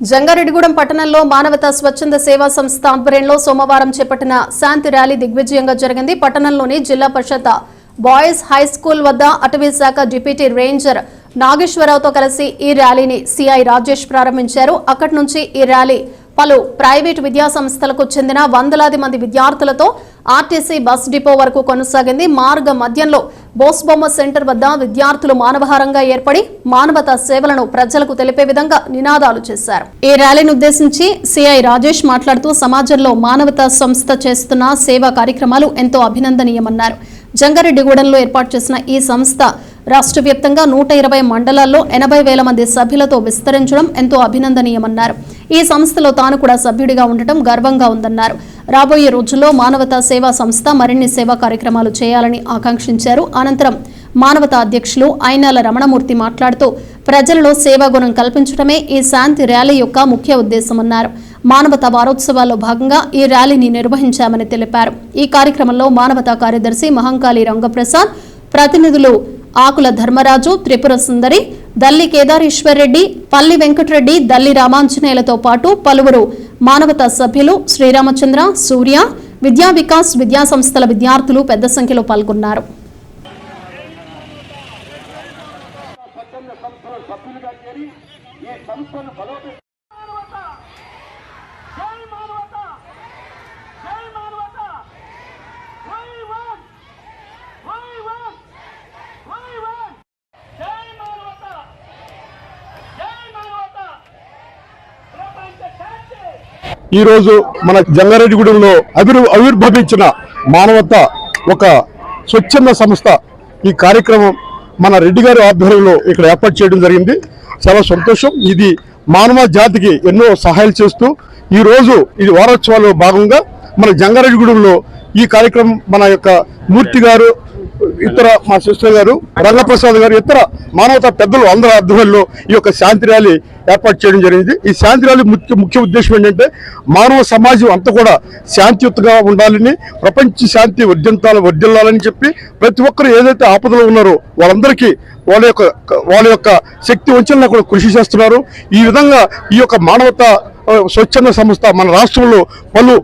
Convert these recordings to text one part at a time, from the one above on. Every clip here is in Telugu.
జంగారెడ్డిగూడెం పట్టణంలో మానవతా స్వచ్ఛంద సేవా సంస్థ ఆధ్వర్యంలో సోమవారం చేపట్టిన శాంతి ర్యాలీ దిగ్విజయంగా జరిగింది. పట్టణంలోని జిల్లా పరిషత్ బాయ్స్ హై స్కూల్ వద్ద అటవీ శాఖ డిప్యూటీ రేంజర్ నాగేశ్వరరావుతో కలిసి ఈ ర్యాలీని సిఐ రాజేష్ ప్రారంభించారు. అక్కడి నుంచి ఈ ర్యాలీ పలు ప్రైవేటు విద్యాసంస్థలకు చెందిన వందలాది మంది విద్యార్థులతో ఆర్టీసీ బస్ డిపో వరకు కొనసాగింది. మార్గ మధ్యంలో బోస్బొమ్మ సెంటర్ వద్ద విద్యార్థులు మానవహారంగా ఏర్పడి మానవతా సేవలను ప్రజలకు తెలిపే విధంగా నినాదాలు చేశారు. ఈ ర్యాలీని ఉద్దేశించి సిఐ రాజేష్ మాట్లాడుతూ సమాజంలో మానవతా సంస్థ చేస్తున్న సేవా కార్యక్రమాలు ఎంతో అభినందనీయమన్నారు. జంగారెడ్డిగూడెంలో ఏర్పాటు చేసిన ఈ సంస్థ రాష్ట్ర వ్యాప్తంగా నూట ఇరవై మండలాల్లో ఎనభై వేల మంది సభ్యులతో విస్తరించడం ఎంతో అభినందనీయమన్నారు. ఈ సంస్థలో తాను కూడా సభ్యుడిగా ఉండటం గర్వంగా ఉందన్నారు. రాబోయే రోజుల్లో మానవతా సేవా సంస్థ మరిన్ని సేవా కార్యక్రమాలు చేయాలని ఆకాంక్షించారు. అనంతరం మానవతా అధ్యక్షులు ఐనాల రమణమూర్తి మాట్లాడుతూ ప్రజలలో సేవా గుణం కల్పించడమే ఈ శాంతి ర్యాలీ యొక్క ముఖ్య ఉద్దేశమన్నారు. మానవతా వారోత్సవాల్లో భాగంగా ఈ ర్యాలీని నిర్వహించామని తెలిపారు. ఈ కార్యక్రమంలో మానవతా కార్యదర్శి మహంకాళి రంగప్రసాద్ ప్రతినిధులు ఆకుల ధర్మరాజు త్రిపుర సుందరి దల్లి కేదారేశ్వరరెడ్డి పల్లి వెంకటరెడ్డి దల్లి రామాంజనేయులతో పాటు పలువురు మానవతా సభ్యులు శ్రీరామచంద్ర సూర్య విద్యా వికాస్ విద్యా సంస్థల విద్యార్థులు పెద్ద సంఖ్యలో పాల్గొన్నారు. సంస్థను ఈరోజు మన జంగారెడ్డిగూడెంలో అభిరు ఆవిర్భవించిన మానవత ఒక స్వచ్ఛంద సంస్థ ఈ కార్యక్రమం మన రెడ్డి గారి ఆధ్వర్యంలో ఇక్కడ ఏర్పాటు చేయడం జరిగింది. చాలా సంతోషం. ఇది మానవ జాతికి ఎన్నో సహాయాలు చేస్తూ ఈ రోజు ఇది వారోత్సవాల్లో భాగంగా మన జంగారెడ్డిగూడెంలో ఈ కార్యక్రమం మన యొక్క మూర్తి గారు ఇతర మా సిస్టర్ గారు రంగప్రసాద్ గారు ఇతర మానవతా పెద్దలు అందరి ఆధ్వర్యంలో ఈ యొక్క శాంతి ర్యాలీ ఏర్పాటు చేయడం జరిగింది. ఈ శాంతి ర్యాలీ ముఖ్య ముఖ్య ఉద్దేశం ఏంటంటే మానవ సమాజం అంతా కూడా శాంతియుతంగా ఉండాలని ప్రపంచ శాంతి వర్ధింతాల వర్ధిల్లాలని చెప్పి ప్రతి ఒక్కరు ఏదైతే ఆపదలో ఉన్నారో వాళ్ళందరికీ వాళ్ళ యొక్క వాళ్ళ యొక్క శక్తి వంచనలో కూడా కృషి చేస్తున్నారు. ఈ విధంగా ఈ యొక్క మానవతా స్వచ్ఛంద సంస్థ మన రాష్ట్రంలో పలు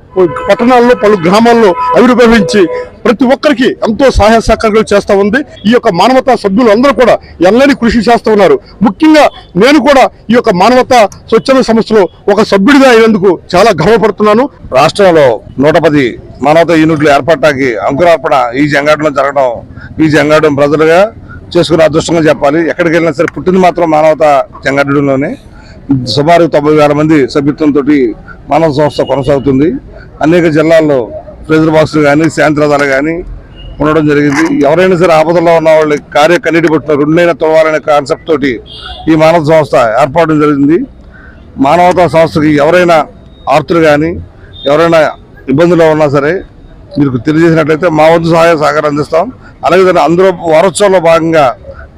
పట్టణాల్లో పలు గ్రామాల్లో ఆవిర్భవించి ప్రతి ఒక్కరికి ఎంతో సహాయ సహకారాలు చేస్తూ ఉంది. ఈ యొక్క మానవతా సభ్యులు అందరూ కూడా ఎల్లని కృషి చేస్తూ ఉన్నారు. ముఖ్యంగా నేను కూడా ఈ యొక్క మానవతా స్వచ్ఛంద సంస్థలో ఒక సభ్యుడిగా అయినందుకు చాలా గర్వపడుతున్నాను. రాష్ట్రంలో నూట పది మానవతా యూనిట్లు ఏర్పడటానికి అంకురార్పణ ఈ జంగాటంలో జరగడం ఈ జంగాటం ప్రజలుగా చేసుకునే అదృష్టంగా చెప్పాలి. ఎక్కడికి వెళ్ళినా సరే పుట్టింది మాత్రం మానవతా జంగాటంలోనే. సుమారు తొంభై వేల మంది సభ్యత్వంతో మానవ సంస్థ కొనసాగుతుంది. అనేక జిల్లాల్లో ప్రెజర్ బాక్సులు కానీ శాంతిరథాలు కానీ ఉండడం జరిగింది. ఎవరైనా సరే ఆపదలో ఉన్న వాళ్ళు కార్య కన్నీటి పట్టిన రెండైనా తొలవాలనే కాన్సెప్ట్ తోటి ఈ మానవ సంస్థ ఏర్పడడం జరిగింది. మానవతా సంస్థకి ఎవరైనా ఆర్తులు కానీ ఎవరైనా ఇబ్బందుల్లో ఉన్నా సరే మీకు తెలియజేసినట్లయితే మా వంతు సహాయ సహకారం అందిస్తాం. అలాగే దాన్ని అందరూ వారోత్సవంలో భాగంగా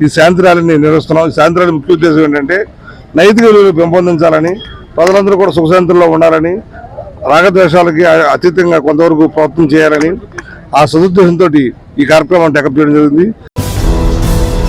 ఈ శాంతి ర్యాలీని నిర్వహిస్తున్నాం. ఈ శాంతి ర్యాలీ ముఖ్య ఉద్దేశం ఏంటంటే నైతిక విలువలు పెంపొందించాలని ప్రజలందరూ కూడా సుఖశాంతుల్లో ఉండాలని రాగద్వేషాలకి అతీతంగా కొంతవరకు ప్రయత్నం చేయాలని ఆ సదుద్దేశంతో ఈ కార్యక్రమం టెకప్ చేయడం జరిగింది.